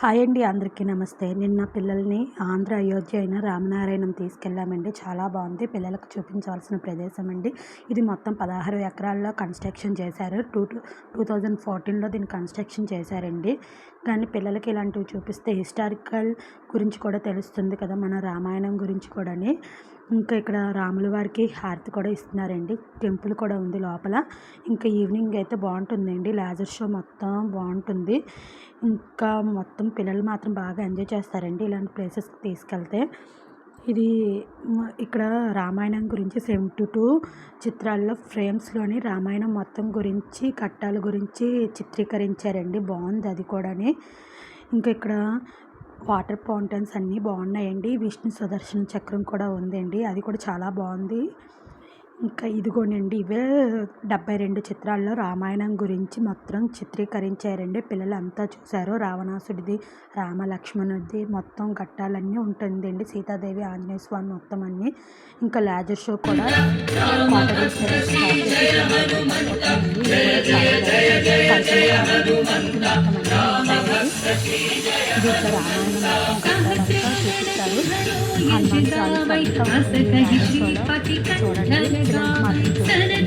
Hi అండి అందరికీ నమస్తే. నిన్న పిల్లల్ని ఆంధ్ర అయోధ్య అయిన రామనారాయణం తీసుకెళ్ళామండి. చాలా బాగుంది. పిల్లలకు చూపించవలసిన ప్రదేశం అండి. ఇది మొత్తం పదహారు ఎకరాల్లో కన్స్ట్రక్షన్ చేశారు. టూ టూ టూ థౌజండ్ ఫోర్టీన్లో దీన్ని కన్స్ట్రక్షన్ చేశారండి. కానీ పిల్లలకి ఇలాంటివి చూపిస్తే హిస్టారికల్ గురించి కూడా తెలుస్తుంది కదా మన రామాయణం గురించి కూడాని. ఇంకా ఇక్కడ రాముల వారికి హారతి కూడా ఇస్తున్నారండి. టెంపుల్ కూడా ఉంది లోపల. ఇంకా ఈవినింగ్ అయితే బాగుంటుందండి. లేజర్ షో మొత్తం బాగుంటుంది. ఇంకా మొత్తం పిల్లలు మాత్రం బాగా ఎంజాయ్ చేస్తారండి ఇలాంటి ప్లేసెస్కి తీసుకెళ్తే. ఇది ఇక్కడ రామాయణం గురించి సెవెంటీ టూ చిత్రాల్లో ఫ్రేమ్స్లోని రామాయణం మొత్తం గురించి కట్టాల గురించి చిత్రీకరించారండి. బాగుంది అది కూడాని. ఇంకా ఇక్కడ వాటర్ ఫౌంటైన్స్ అన్నీ బాగున్నాయండి. విష్ణు సుదర్శన చక్రం కూడా ఉందండి. అది కూడా చాలా బాగుంది. ఇంకా ఇదిగోనండి ఇవే డెబ్బై రెండు చిత్రాల్లో రామాయణం గురించి మొత్తం చిత్రీకరించారండి. పిల్లలు అంతా చూశారు. రావణాసుడిది రామలక్ష్మణుడిది మొత్తం ఘట్టాలన్నీ ఉంటుందండి. సీతాదేవి ఆంజనేయ స్వామి మొత్తం అన్నీ. ఇంకా లేజర్ షో కూడా రామాయణం చూపిస్తారు హనుమాన్ చాలీసా ఉంది చూడండి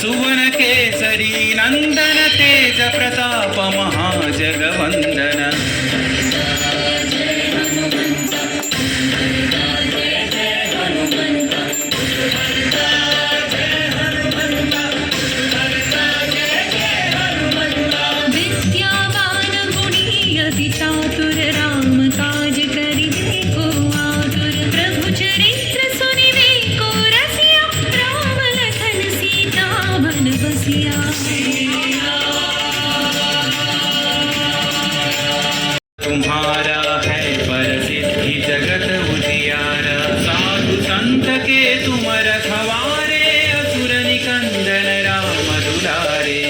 सुवन केसरी नन्दन तेज प्रताप महाजगवन्दन तुम्हारा है पर सिद्धि जगत उजियारा। साधु संत के तुम रखवारे, असुर निकंदन राम दुलारे।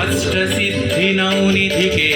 अष्ट सिद्धि नवनिधि के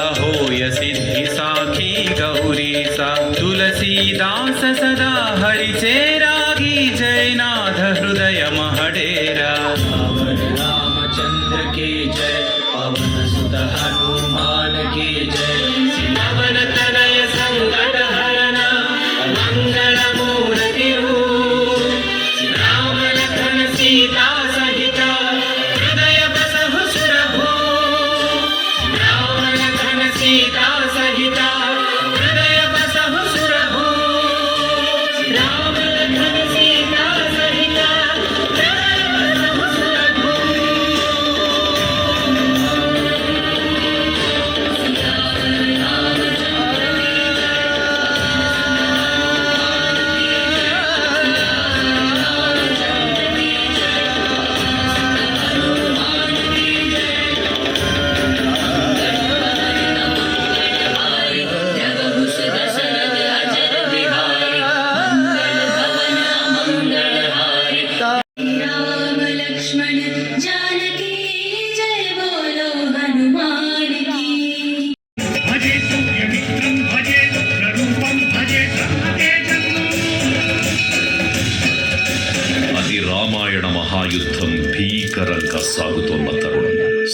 चालीसा हो य सिद्धि साखी गौरी सा। तुलसीदास सदा हरि चेरा की जयनाथ हृदय महडेरा। पवन रामचंद्र के जय, पवन सुत हनुमान की जय।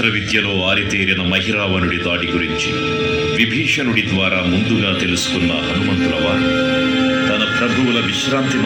తంత్ర విద్యలో ఆరితేరిన మహిరావణుడి దాడి గురించి విభీషణుడి ద్వారా ముందుగా తెలుసుకున్న హనుమంతుల వారు తన ప్రభువుల విశ్రాంతి